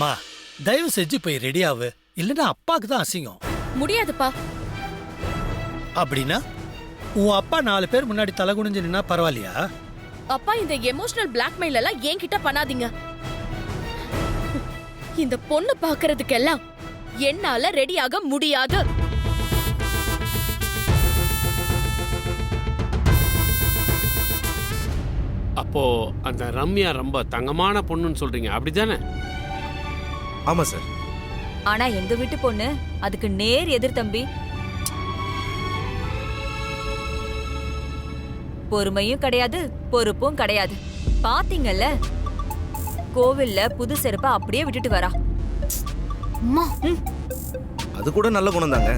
அம்மா தயவு செஞ்சு போய் ரெடி ஆகு இல்லைன்னா அப்பாக்கு தான் அசிங்கம். முடியாதுப்பா. அப்படின்னா உன் அப்பா நாலு பேர் முன்னாடி தலை குனிஞ்சு நின்னா பரவாயில்லையா? அப்பா இந்த எமோஷனல் பிளாக்மெயில் எல்லாம் என்கிட்ட பண்ணாதீங்க. இந்த பொண்ணு பாக்குறதுக்கெல்லாம் என்னால ரெடியாக முடியாது. அப்போ அந்த ரம்யா ரொம்ப தங்கமான பொண்ணுன்னு சொல்றீங்க. அப்படிதானே ஆமா சார். ஆனா எங்க வீட்டு பொண்ணு அதுக்கு நேர் எதிர் தம்பி. பொறுமையும் கிடையாது பொறுப்பும் கிடையாது. பாத்தீங்கல்ல? கோவில்ல புது செருப்பை அப்படியே விட்டுட்டு வரா. அம்மா. அது கூட நல்ல குணம் தாங்க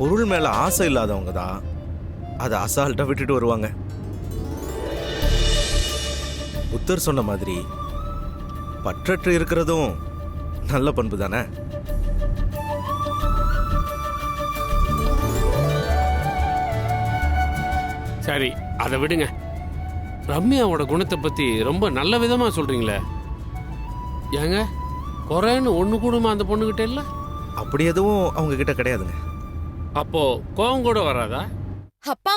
பொருள் மேல ஆசை இல்லாதவங்க தான் அதை அசால்ட்டா விட்டுட்டு வருவாங்க. புத்தர் சொன்ன மாதிரி பற்றற்று இருக்கிறதும் நல்ல பண்பு தானே? சரி அதை விடுங்க. ரம்யாவோட குணத்தை பத்தி ரொம்ப நல்ல விதமா சொல்றீங்களே. ஏங்க குறைன்னு ஒண்ணு கூடுமா அந்த பொண்ணுகிட்ட இல்ல? அப்படி எதுவும் அவங்க கிட்ட கிடையாதுங்க. அப்போ கோவம் கூட வராதா? அப்பா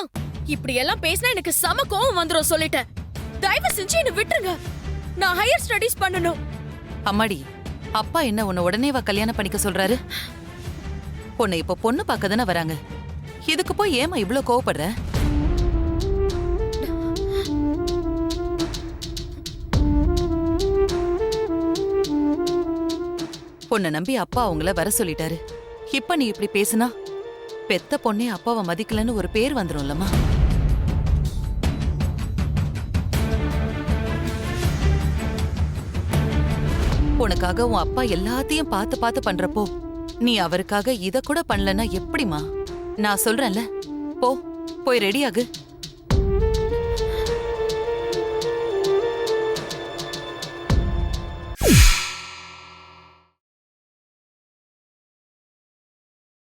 இப்படி எல்லாம் பேசினா எனக்கு செம கோவம் வந்துரும் சொல்லிட்டேன். தயவு செஞ்சு என்ன விட்டுருங்க. நான் ஹையர் ஸ்டடீஸ் பண்ணணும். அம்மாடி அப்பா என்ன உன்னை உடனேவா கல்யாணம் பண்ணிக்க சொல்றாரு? உன்னை இப்ப பொண்ணு பார்க்க தானே வராங்க. இதுக்கு போய் ஏமா இவ்ளோ கோவப்படுற? உன்னை நம்பி அப்பா அவங்கள வர சொல்லிட்டாரு. இப்ப நீ இப்படி பேசுனா? பெத்த பொண்ணே அப்பாவை மதிக்கலன்னு ஒரு பேர் வந்துடும்லம்மா உனக்காக உன் அப்பா எல்லாத்தையும் பார்த்து பார்த்து பண்றப்போ நீ அவருக்காக இத கூட பண்ணலன்னா எப்படிமா நான் சொல்றேன்ல. போ போய் ரெடி ஆகு.